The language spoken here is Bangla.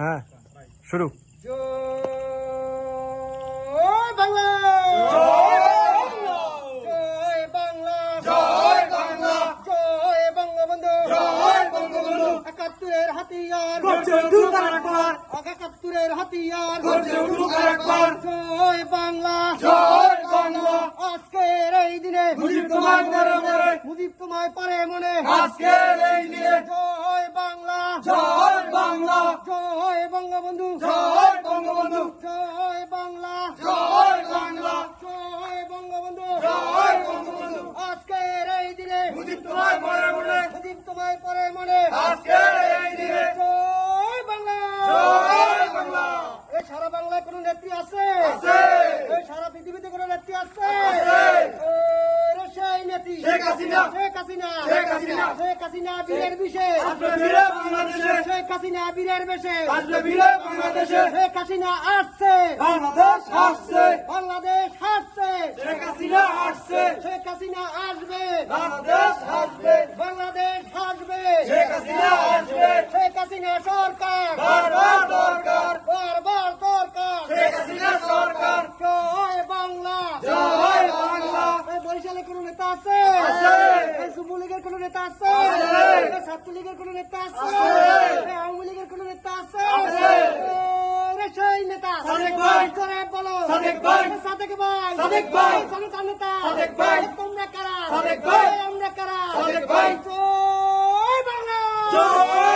হ্যাঁ শুরু। জয় বাংলা! জয় বাংলা! জয় বাংলা! জয় বঙ্গবন্ধু জয় বঙ্গবন্ধু! একাত্তরের হাতিয়ার! একাত্তরের হাতিয়ার! জয় বাংলা! জয় বাংলা! আজকের এই দিনে মুজিব তোমায় পরে মনে। মুজিব তোমায় পারে মনে! আজকের এই দিনে জয় বাংলা জয় বাংলা জয় বঙ্গবন্ধু। জয় বঙ্গবন্ধু। জয় বাংলা। জয় বাংলা। জয় বঙ্গবন্ধু। জয় বঙ্গবন্ধু। আজকে এই দিনে মুজিব তোমায় পরে মনে। মুজিব তোমায় পরে মনে। আজকের শেখ হাসিনা। শেখ হাসিনা শেখ হাসিনা। শেখ হাসিনা বীরের বিষে আসবে ফিরে বাংলাদেশে শেখ হাসিনা বীরের বেশে আসবে ফিরে বাংলাদেশে শেখ হাসিনা আসছে বাংলাদেশ আসছে বাংলাদেশ হাসছে শেখ হাসিনা আসছে শেখ হাসিনা আসবে বাংলাদেশ আসবে বাংলাদেশ হাসবে শেখ হাসিনা বরিশালে কোন নেতা আছে। এই যুবলীগের কোন নেতা আছে ছাত্রলীগের কোন নেতা আছে আওয়ামী লীগের কোন নেতা আছে সেই নেতা সাদেক ভাই। করে বলো সাদেক ভাই। সাদেক ভাই সাদেক ভাই। এই জনতার নেতা সাদেক ভাই। তোমরা কারা সাদেক ভাই। আমরা কারা সাদেক ভাই। জয় বাংলা জয় বাংলা।